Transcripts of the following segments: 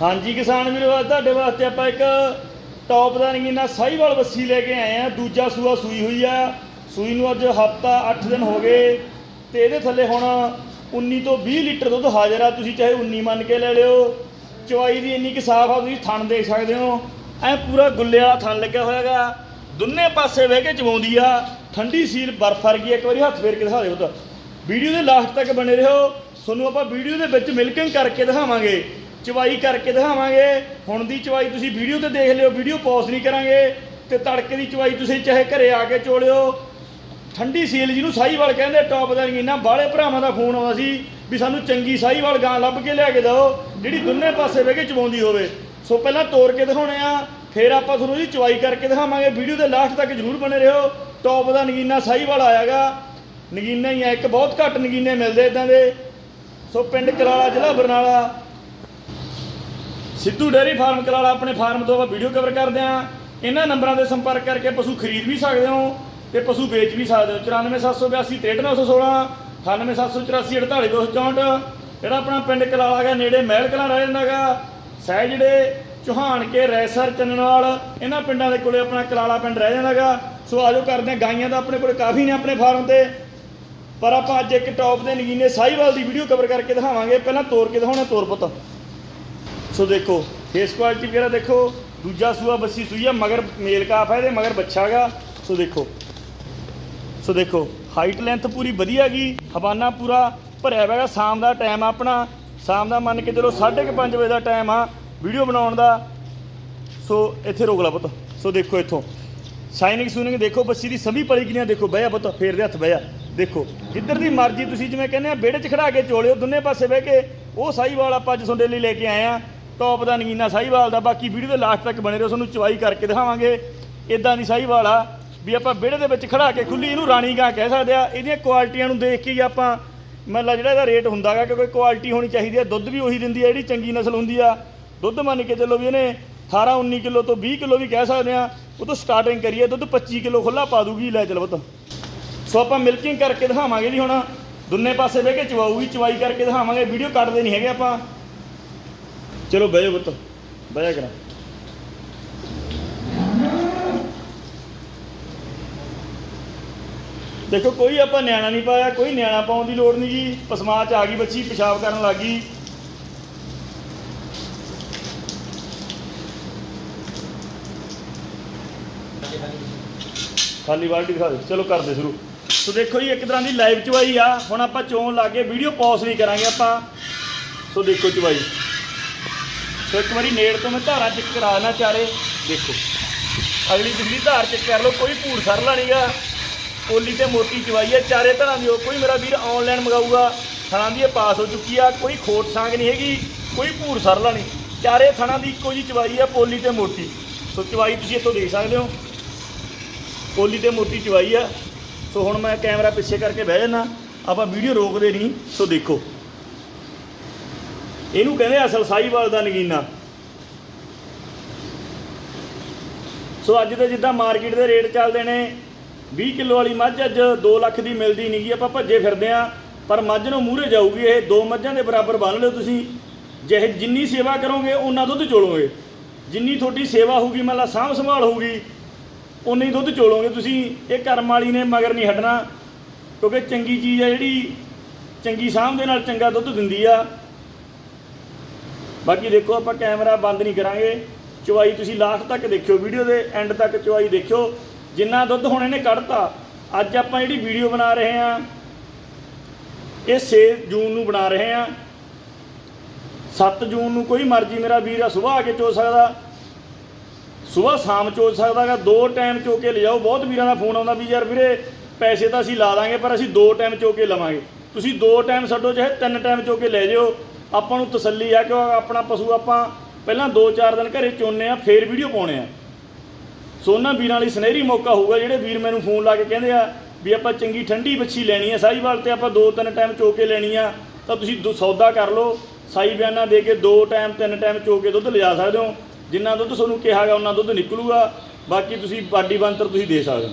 ਹਾਂਜੀ ਕਿਸਾਨ ਵੀਰੋ, ਅੱਜ ਤੁਹਾਡੇ ਵਾਸਤੇ ਆਪਾਂ ਇੱਕ ਟੌਪ ਦਾ ਨਗੀਨਾ ਸਾਈਵਾਲ ਬੱਸੀ ਲੈ ਕੇ ਆਏ ਆ ਦੂਜਾ ਸੂਆ ਸੂਈ ਹੋਈ ਆ। ਸੂਈ ਨੂੰ ਅੱਜ ਹਫਤਾ 8 ਦਿਨ ਹੋ ਗਏ ਤੇ ਇਹਦੇ ਥੱਲੇ ਹੁਣ 19 ਤੋਂ 20 ਲੀਟਰ ਦੁੱਧ ਹਾਜ਼ਰ ਆ। ਤੁਸੀਂ ਚਾਹੇ 19 ਮੰਨ ਕੇ ਲੈ ਲਿਓ। ਚਵਾਈ ਦੀ ਇੰਨੀ ਕਿ ਸਾਫ਼ ਆ, ਤੁਸੀਂ ਥਣ ਦੇਖ ਸਕਦੇ ਹੋ। ਐ ਪੂਰਾ ਗੁੱਲੇ ਵਾਲਾ ਥਣ ਲੱਗਿਆ ਹੋਇਆਗਾ ਦੋਨੇ ਪਾਸੇ ਵਹਿ ਕੇ ਚਵਾਉਂਦੀ ਆ। ਠੰਡੀ ਸੀਲ ਬਰਫ ਵਰਗੀ ਇੱਕ ਵਾਰੀ ਹੱਥ ਫੇਰ ਕੇ ਦਿਖਾ ਦਿਓ ਤਾਂ ਵੀਡੀਓ ਦੇ ਲਾਸਟ ਤੱਕ ਬਣੇ ਰਹੋ। ਤੁਹਾਨੂੰ ਆਪਾਂ ਵੀਡੀਓ ਦੇ ਵਿੱਚ ਮਿਲਕਿੰਗ ਕਰਕੇ ਦਿਖਾਵਾਂਗੇ। ਚਵਾਈ ਕਰਕੇ ਦਿਖਾਵਾਂਗੇ। ਹੁਣ ਦੀ ਚਵਾਈ ਤੁਸੀਂ ਵੀਡੀਓ ਤੇ ਦੇਖ ਲਿਓ, ਵੀਡੀਓ ਪੌਜ਼ ਨਹੀਂ ਕਰਾਂਗੇ। ਤੇ ਤੜਕੇ ਦੀ ਚਵਾਈ ਤੁਸੀਂ ਚਾਹੇ ਘਰੇ ਆ ਕੇ ਚੋਲਿਓ। ਠੰਡੀ ਸੀਲ ਜਿਹਨੂੰ ਸਾਹੀਵਾਲ ਕਹਿੰਦੇ ਟੌਪ ਦਾ ਨਗੀਨਾ ਬਾਹਲੇ ਭਰਾਵਾਂ ਦਾ ਫੋਨ ਆਉਂਦਾ ਸੀ ਵੀ ਸਾਨੂੰ ਚੰਗੀ ਸਾਹੀਵਾਲ ਗਾਂ ਲੱਭ ਕੇ ਲਿਆ ਕੇ ਦਿਓ, ਜਿਹੜੀ ਦੋਨੇ ਪਾਸੇ ਬਹਿ ਕੇ ਚਵਾਉਂਦੀ ਹੋਵੇ। ਸੋ ਪਹਿਲਾਂ ਤੋੜ ਕੇ ਦਿਖਾਉਣੇ ਆ, ਫਿਰ ਆਪਾਂ ਤੁਹਾਨੂੰ ਇਹਦੀ ਚਵਾਈ ਕਰਕੇ ਦਿਖਾਵਾਂਗੇ। ਵੀਡੀਓ ਦੇ ਲਾਸਟ ਤੱਕ ਜਰੂਰ ਬਣੇ ਰਹੋ। ਟੌਪ ਦਾ ਨਗੀਨਾ ਸਾਹੀਵਾਲ ਆਇਆਗਾ। ਨਗੀਨਾ ਹੀ ਆ, ਇੱਕ ਬਹੁਤ ਘੱਟ ਨਗੀਨੇ ਮਿਲਦੇ ਇਦਾਂ ਦੇ। ਸੋ ਪਿੰਡ ਕਰਾਲਾ, ਜ਼ਿਲ੍ਹਾ ਬਰਨਾਲਾ ਸਿੱਧੂ ਡੇਅਰੀ ਫਾਰਮ ਕਲਾਲਾ ਆਪਣੇ ਫਾਰਮ ਤੋਂ ਆਪਾਂ ਵੀਡੀਓ ਕਵਰ ਕਰਦੇ ਆ ਇਹਨਾਂ ਨੰਬਰਾਂ ਦੇ ਸੰਪਰਕ ਕਰਕੇ ਪਸ਼ੂ ਖਰੀਦ ਵੀ ਸਕਦੇ ਹੋ ਤੇ ਪਸ਼ੂ ਵੇਚ ਵੀ ਸਕਦੇ ਹੋ। 94782 63916 98784 ਜਿਹੜਾ ਆਪਣਾ ਪਿੰਡ ਕਲਾਲਾ ਹੈਗਾ, ਨੇੜੇ ਮਹਿਲ ਕਲਾਂ ਰਹਿ ਜਾਂਦਾਗਾ ਸਹਿ ਜਿਹੜੇ ਚੋਹਾਨ ਕੇ ਰੈਸਰ ਚੰਨਵਾਲ ਇਹਨਾਂ ਪਿੰਡਾਂ ਦੇ ਕੋਲੇ ਆਪਣਾ ਕਲਾਲਾ ਪਿੰਡ ਰਹਿ ਜਾਂਦਾਗਾ ਸੋ ਆਜੋ ਕਰਦੇ ਆ ਗਾਈਆਂ ਦਾ ਆਪਣੇ ਕੋਲੇ ਕਾਫੀ ਨੇ ਆਪਣੇ ਫਾਰਮ ਤੇ। ਪਰ ਆਪਾਂ ਅੱਜ ਇੱਕ ਟੌਪ ਦੇ ਨਗੀਨੇ ਸਾਹੀਵਾਲ ਦੀ ਵੀਡੀਓ ਕਵਰ ਕਰਕੇ ਦਿਖਾਵਾਂਗੇ। ਪਹਿਲਾਂ ਤੋਰ ਕੇ ਦਿਖਾਉਣਾ ਤੋਰ ਪੁੱਤ। ਸੋ ਦੇਖੋ ਫੇਸ ਕੁਆਲਿਟੀ ਵਗੈਰਾ ਦੇਖੋ, ਦੂਜਾ ਸੂਆ ਬੱਸੀ ਸੂਈ ਆ, ਮਗਰ ਮੇਲ ਕਾਫ ਹੈ ਇਹਦੇ, ਮਗਰ ਬੱਚਾ ਗਾ ਸੋ ਦੇਖੋ ਸੋ ਦੇਖੋ ਹਾਈਟ ਲੈਂਥ ਪੂਰੀ ਵਧੀਆ ਗਈ ਹਵਾਨਾ ਪੂਰਾ, ਭਰਿਆ ਹੋਇਆ ਹੈਗਾ, ਸ਼ਾਮ ਦਾ ਟਾਈਮ ਆ ਆਪਣਾ। ਸ਼ਾਮ ਦਾ ਮੰਨ ਕੇ ਚਲੋ 5:30 ਵਜੇ ਦਾ ਟਾਈਮ ਆ ਵੀਡੀਓ ਬਣਾਉਣ ਦਾ। ਸੋ ਇੱਥੇ ਰੋਕ ਲਾ ਪੁੱਤ। ਸੋ ਦੇਖੋ ਇੱਥੋਂ। ਸ਼ਾਈਨਿੰਗ ਸੂਨਿੰਗ ਦੇਖੋ, ਬੱਸੀ ਦੀ ਸਭੀ ਪਲੀ ਕਿਨੀਆਂ ਦੇਖੋ ਬਹਿਆ ਪੁੱਤ, ਫੇਰ ਦੇ ਹੱਥ ਬਹਿਆ ਦੇਖੋ, ਜਿੱਧਰ ਦੀ ਮਰਜ਼ੀ ਤੁਸੀਂ ਜਿਵੇਂ ਕਹਿੰਦੇ ਆ, ਵਿਹੜੇ 'ਚ ਖੜਾ ਕੇ ਚੋਲਿਓ, ਦੋਨੇ ਪਾਸੇ ਬਹਿ ਕੇ, ਉਹ ਸਾਹੀਵਾਲ ਆਪਾਂ ਅੱਜ ਤੁਹਾਡੇ ਲਈ ਲੈ ਕੇ ਆਏ ਆ। ਟੌਪ ਦਾ ਨਗੀਨਾ ਸਾਹੀਵਾਲ ਦਾ, ਬਾਕੀ ਵੀਡੀਓ ਦੇ ਲਾਸਟ ਤੱਕ ਬਣੇ ਰਹੋ, ਤੁਹਾਨੂੰ ਚਵਾਈ ਕਰਕੇ ਦਿਖਾਵਾਂਗੇ। ਇਦਾਂ ਦੀ ਸਾਹੀਵਾਲ ਆ ਵੀ ਆਪਾਂ ਵਿਹੜੇ ਦੇ ਵਿੱਚ ਖੜਾ ਕੇ ਖੁੱਲੀ ਇਹਨੂੰ ਰਾਣੀ ਗਾਂ ਕਹਿ ਸਕਦੇ ਆ। ਇਹਦੀਆਂ ਕੁਆਲਿਟੀਆਂ ਨੂੰ ਦੇਖ ਕੇ ਹੀ ਆਪਾਂ ਮਤਲਬ ਜਿਹੜਾ ਇਹਦਾ ਰੇਟ ਹੁੰਦਾਗਾ ਕਿ ਕੋਈ ਕੁਆਲਿਟੀ ਹੋਣੀ ਚਾਹੀਦੀ ਹੈ ਦੁੱਧ ਵੀ ਉਹੀ ਦਿੰਦੀ ਹੈ ਜਿਹੜੀ ਚੰਗੀ ਨਸਲ ਹੁੰਦੀ ਆ। ਦੁੱਧ ਮੰਨ ਕੇ ਚੱਲੋ ਵੀ ਇਹਨੇ 18 19 ਕਿਲੋ ਤੋਂ 20 ਕਿਲੋ ਵੀ ਕਹਿ ਸਕਦੇ ਆ, ਉਹ ਤੋਂ ਸਟਾਰਟਿੰਗ ਕਰੀਏ, ਦੁੱਧ 25 ਕਿਲੋ ਖੁੱਲਾ ਪਾ ਦੂਗੀ, ਲੈ ਚੱਲ ਪੁੱਤ। ਸੋ ਆਪਾਂ ਮਿਲਕਿੰਗ ਕਰਕੇ ਦਿਖਾਵਾਂਗੇ ਜੀ ਹੁਣ। ਦੋਨੇ ਪਾਸੇ ਬਹਿ ਕੇ ਚਵਾਊਗੀ, ਚਵਾਈ ਕਰਕੇ ਦਿਖਾਵਾਂਗੇ ਵੀਡੀਓ ਕੱਟਦੇ ਨਹੀਂ ਹੈਗੇ ਆਪਾਂ। ਚਲੋ ਬਹਿ ਜਾਓ ਪੁੱਤ, ਬਹਿ ਜਾ ਕਰਾਂ। ਦੇਖੋ, ਕੋਈ ਆਪਾਂ ਨਿਆਣਾ ਨਹੀਂ ਪਾਇਆ, ਕੋਈ ਨਿਆਣਾ ਪਾਉਣ ਦੀ ਲੋੜ ਨਹੀਂ ਜੀ। ਪਸਮਾ ਚ ਆ ਗਈ ਬੱਚੀ, ਪਿਸ਼ਾਬ ਕਰਨ ਲੱਗ ਗਈ। ਖਾਲੀ ਬਾਲਟੀ ਦਿਖਾ ਦਿਓ ਚਲੋ, ਕਰਦੇ ਸ਼ੁਰੂ। ਸੋ ਦੇਖੋ ਜੀ, ਇੱਕ ਤਰ੍ਹਾਂ ਦੀ ਲਾਈਵ ਚਵਾਈ ਆ। ਹੁਣ ਆਪਾਂ ਚੋਣ ਲਾ ਕੇ ਵੀਡੀਓ ਪੌਜ਼ ਨਹੀਂ ਕਰਾਂਗੇ ਆਪਾਂ। ਸੋ ਦੇਖੋ ਚਵਾਈ ਸੋ ਇੱਕ ਵਾਰੀ ਨੇੜ ਤੋਂ ਮੈਂ ਧਾਰਾ ਚੈੱਕ ਕਰਾ ਦੇਣਾ ਚਾਰੇ। ਦੇਖੋ, ਅਗਲੀ ਦਿੱਲੀ ਧਾਰ ਚੈੱਕ ਕਰ ਲਓ, ਕੋਈ ਭੂੜ ਸਰਲਾ ਨਹੀਂਗਾ ਕੋਲੀ ਤੇ ਮੋਟੀ ਚਵਾਈ ਹੈ ਚਾਰੇ ਤਰ੍ਹਾਂ ਦੀ ਹੋ ਕੋਈ ਮੇਰਾ ਵੀਰ ਆਨਲਾਈਨ ਮੰਗਾਊਗਾ। ਥਣਾਂ ਦੀ ਇਹ ਪਾਸ ਹੋ ਚੁੱਕੀ ਆ, ਕੋਈ ਖੋਟ ਸਾਂਗ ਨਹੀਂ ਹੈਗੀ, ਕੋਈ ਭੂੜ ਸਰਲਾ ਨਹੀਂ। ਚਾਰੇ ਥਣਾਂ ਦੀ ਇੱਕੋ ਜੀ ਚਵਾਈ ਆ, ਪੋਲੀ ਤੇ ਮੋਟੀ ਸੋ ਚਵਾਈ ਤੁਸੀਂ ਇੱਥੋਂ ਦੇਖ ਸਕਦੇ ਹੋ। ਪੋਲੀ ਤੇ ਮੋਟੀ ਚਵਾਈ ਆ। ਸੋ ਹੁਣ ਮੈਂ ਕੈਮਰਾ ਪਿੱਛੇ ਕਰਕੇ ਬਹਿ ਜਾਣਾ ਆਪਾਂ ਵੀਡੀਓ ਰੋਕਦੇ ਨਹੀਂ, ਸੋ ਦੇਖੋ। ਇਹਨੂੰ ਕਹਿੰਦੇ ਅਸਲ ਸਾਹੀਵਾਲ ਦਾ ਨਗੀਨਾ। ਸੋ ਅੱਜ ਦੇ ਜਿੱਦਾਂ ਮਾਰਕੀਟ ਦੇ ਰੇਟ ਚੱਲਦੇ ਨੇ 20 ਕਿਲੋ ਵਾਲੀ ਮੱਝ ਅੱਜ 2 ਲੱਖ ਦੀ ਮਿਲਦੀ ਨਹੀਂਗੀ ਆਪਾਂ ਭੱਜੇ ਫਿਰਦੇ ਆ, ਪਰ ਮੱਝ ਨੂੰ ਮੂਹਰੇ ਜਾਊਗੀ ਇਹ, ਦੋ ਮੱਝਾਂ ਦੇ ਬਰਾਬਰ ਬੰਨ ਲਿਓ ਤੁਸੀਂ। ਜਿਹੇ ਜਿੰਨੀ ਸੇਵਾ ਕਰੋਗੇ ਉਹਨਾਂ ਦੁੱਧ ਚੋਲੋਗੇ। ਜਿੰਨੀ ਤੁਹਾਡੀ ਸੇਵਾ ਹੋਊਗੀ ਮਤਲਬ ਸਾਂਭ ਸੰਭਾਲ ਹੋਊਗੀ ਉਨੀ ਦੁੱਧ ਚੋਲੋਗੇ ਤੁਸੀਂ। ਇਹ ਕਰਮ ਵਾਲੀ ਨੇ ਮਗਰ ਨਹੀਂ ਹਟਣਾ, ਕਿਉਂਕਿ ਚੰਗੀ ਚੀਜ਼ ਆ ਜਿਹੜੀ, ਚੰਗੀ ਸਾਂਭ ਦੇ ਨਾਲ ਚੰਗਾ ਦੁੱਧ ਦਿੰਦੀ ਆ। ਬਾਕੀ ਦੇਖੋ ਆਪਾਂ ਕੈਮਰਾ ਬੰਦ ਨਹੀਂ ਕਰਾਂਗੇ। ਚਵਾਈ ਤੁਸੀਂ ਲਾਸਟ ਤੱਕ ਦੇਖਿਓ ਵੀਡੀਓ ਦੇ ਐਂਡ ਤੱਕ ਚਵਾਈ ਦੇਖਿਓ। ਜਿੰਨਾ ਦੁੱਧ ਹੁਣ ਇਹਨੇ ਕੱਢਤਾ, ਅੱਜ ਆਪਾਂ ਜਿਹੜੀ ਵੀਡੀਓ ਬਣਾ ਰਹੇ ਆ ਇਹ 6 ਜੂਨ ਨੂੰ ਬਣਾ ਰਹੇ ਆ 7 ਜੂਨ ਨੂੰ ਕੋਈ ਮਰਜ਼ੀ ਮੇਰਾ ਵੀਰ ਆ ਸਵੇਰ ਆ ਕੇ ਚੋ ਸਕਦਾ। ਸਵੇਰ ਸ਼ਾਮ ਚੋ ਸਕਦਾਗਾ ਦੋ ਟਾਈਮ ਚੋ ਕੇ ਲਿਜਾਓ। ਬਹੁਤ ਵੀਰਾਂ ਦਾ ਫੋਨ ਆਉਂਦਾ ਵੀ ਯਾਰ ਵੀਰੇ, ਪੈਸੇ ਤਾਂ ਅਸੀਂ ਲਾ ਦਾਂਗੇ, ਪਰ ਅਸੀਂ ਦੋ ਟਾਈਮ ਚੋ ਕੇ ਲਵਾਂਗੇ। ਤੁਸੀਂ ਦੋ ਟਾਈਮ ਛੱਡੋ, ਚਾਹੇ ਤਿੰਨ ਟਾਈਮ ਚੋ ਕੇ ਲੈ ਜਿਓ। ਆਪਾਂ ਨੂੰ ਤਸੱਲੀ ਆ ਕਿ ਆਪਣਾ ਪਸ਼ੂ ਆਪਾਂ ਪਹਿਲਾਂ 2-4 ਦਿਨ ਘਰੇ ਚੋਨੇ ਆ, ਫੇਰ ਵੀਡੀਓ ਪਾਉਣੇ ਆ। ਸੋ ਉਹਨਾਂ ਵੀਰਾਂ ਲਈ ਸੁਨਹਿਰੀ ਮੌਕਾ ਹੋਊਗਾ, ਜਿਹੜੇ ਵੀਰ ਮੈਨੂੰ ਫੋਨ ਲਾ ਕੇ ਕਹਿੰਦੇ ਆ ਵੀ ਆਪਾਂ ਚੰਗੀ ਠੰਡੀ ਬੱਚੀ ਲੈਣੀ ਆ, ਸਾਹੀਵਾਲ ਤੇ ਆਪਾਂ ਦੋ ਤਿੰਨ ਟਾਈਮ ਚੋ ਕੇ ਲੈਣੀ ਆ, ਤਾਂ ਤੁਸੀਂ ਦੋ- ਸੌਦਾ ਕਰ ਲਓ। ਸਾਈ ਬਿਆਨਾ ਦੇ ਕੇ ਦੋ ਟਾਈਮ ਤਿੰਨ ਟਾਈਮ ਚੋ ਕੇ ਦੁੱਧ ਲਿਜਾ ਸਕਦੇ ਹੋ। ਜਿੰਨਾ ਦੁੱਧ ਤੁਹਾਨੂੰ ਕਿਹਾਗਾ, ਉਹਨਾਂ ਦੁੱਧ ਨਿਕਲੂਗਾ। ਬਾਕੀ ਤੁਸੀਂ ਬਾਡੀ ਬੰਤਰ ਤੁਸੀਂ ਦੇ ਸਕਦੇ ਹੋ।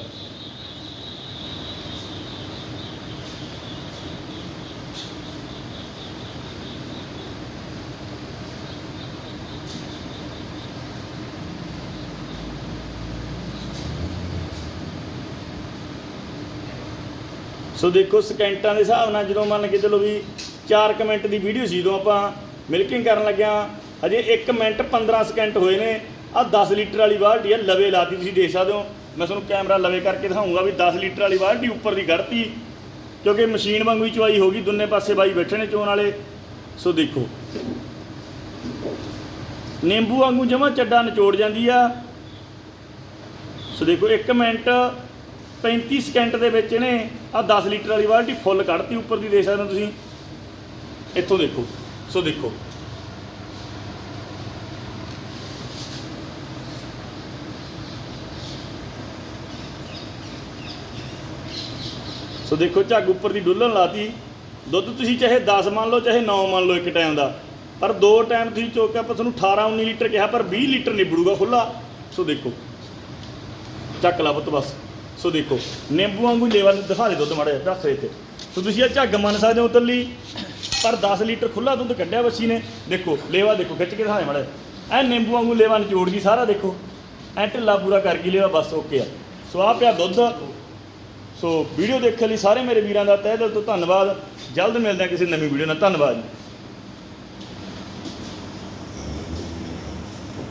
ਸੋ ਦੇਖੋ ਸਕਿੰਟਾਂ ਦੇ ਹਿਸਾਬ ਨਾਲ ਜਦੋਂ ਮੰਨ ਕੇ ਚਲੋ ਵੀ 4 ਮਿੰਟ ਦੀ ਵੀਡੀਓ ਸੀ, ਜਦੋਂ ਆਪਾਂ ਮਿਲਕਿੰਗ ਕਰਨ ਲੱਗਿਆ, ਹਜੇ 1 ਮਿੰਟ 15 ਸਕਿੰਟ ਹੋਏ ਨੇ। ਆ 10 ਲੀਟਰ ਵਾਲੀ ਬਾਲਟੀ ਆ, ਲਵੇ ਲਾਤੀ ਤੁਸੀਂ ਦੇਖ ਸਕਦੇ ਹੋ। ਮੈਂ ਤੁਹਾਨੂੰ ਕੈਮਰਾ ਲਵੇ ਕਰਕੇ ਦਿਖਾਉਂਗਾ ਵੀ 10 ਲੀਟਰ ਵਾਲੀ ਬਾਲਟੀ ਉੱਪਰ ਦੀ ਘੜਤੀ, ਕਿਉਂਕਿ ਮਸ਼ੀਨ ਵਾਂਗੂ ਹੀ ਚਵਾਈ ਹੋ ਗਈ, ਦੋਨੇ ਪਾਸੇ ਬਾਈ ਬੈਠੇ ਨੇ ਚੋਣ ਵਾਲੇ। ਸੋ ਦੇਖੋ। ਨਿੰਬੂ ਵਾਂਗੂ ਜਮਾ ਚੱਡਾ ਨਿਚੋੜ ਜਾਂਦੀ ਆ। ਸੋ ਦੇਖੋ 1 ਮਿੰਟ 35 ਸਕਿੰਟ ਦੇ ਵਿੱਚ ਇਹਨੇ ਆ 10 ਲੀਟਰ ਵਾਲੀ ਬਾਲਟੀ ਫੁੱਲ ਕੱਢਤੀ ਉੱਪਰ ਦੀ, ਦੇਖ ਸਕਦੇ ਹੋ ਤੁਸੀਂ। ਇੱਥੋਂ ਦੇਖੋ, ਸੋ ਦੇਖੋ। ਸੋ ਦੇਖੋ, ਝੱਗ ਉੱਪਰ ਦੀ ਡੁੱਲਣ ਲਾਤੀ। ਦੁੱਧ ਤੁਸੀਂ ਚਾਹੇ 10 ਮੰਨ ਲਓ, ਚਾਹੇ 9 ਮੰਨ ਲਓ ਇੱਕ ਟਾਈਮ ਦਾ। ਪਰ ਦੋ ਟਾਈਮ ਤੁਸੀਂ ਚੋਕ ਕੇ ਆਪਾਂ ਤੁਹਾਨੂੰ 18 19 ਲੀਟਰ ਕਿਹਾ, ਪਰ 20 ਲੀਟਰ ਨਿਬੜੂਗਾ ਖੁੱਲਾ ਸੋ ਦੇਖੋ। ਚੱਕ ਲਾ ਪੁੱਤ ਬਸ। ਸੋ ਦੇਖੋ, ਨਿੰਬੂ ਵਾਂਗੂ ਲੇਵਾ ਦਿਖਾ ਦੇ ਦੁੱਧ ਮਾੜਾ ਜਿਹਾ, ਦੱਸ ਇੱਥੇ। ਸੋ ਤੁਸੀਂ ਇਹ ਝੱਗ ਮੰਨ ਸਕਦੇ ਹੋ ਉਤਰਲੀ ਪਰ 10 ਲੀਟਰ ਖੁੱਲਾ ਦੁੱਧ ਕੱਢਿਆ ਬੱਸੀ ਨੇ। ਦੇਖੋ, ਲੇਵਾ ਦੇਖੋ, ਖਿੱਚ ਕੇ ਦਿਖਾ ਦੇ ਮਾੜਾ ਐ ਨਿੰਬੂ ਵਾਂਗੂ ਲੇਵਾ ਨਿਚੋੜ ਗਈ ਸਾਰਾ ਦੇਖੋ। ਐ ਢਿੱਲਾ ਪੂਰਾ ਕਰ ਗਈ ਲੇਵਾ, ਬਸ ਓਕੇ ਆ। ਸੋ ਆ ਪਿਆ ਦੁੱਧ। ਸੋ ਵੀਡੀਓ ਦੇਖਣ ਲਈ ਸਾਰੇ ਮੇਰੇ ਵੀਰਾਂ ਦਾ ਤਹਿ ਦਿਲ ਤੋਂ ਧੰਨਵਾਦ। ਜਲਦ ਮਿਲਦੇ ਹਾਂ ਕਿਸੇ ਨਵੀਂ ਵੀਡੀਓ ਨਾਲ। ਧੰਨਵਾਦ ਜੀ।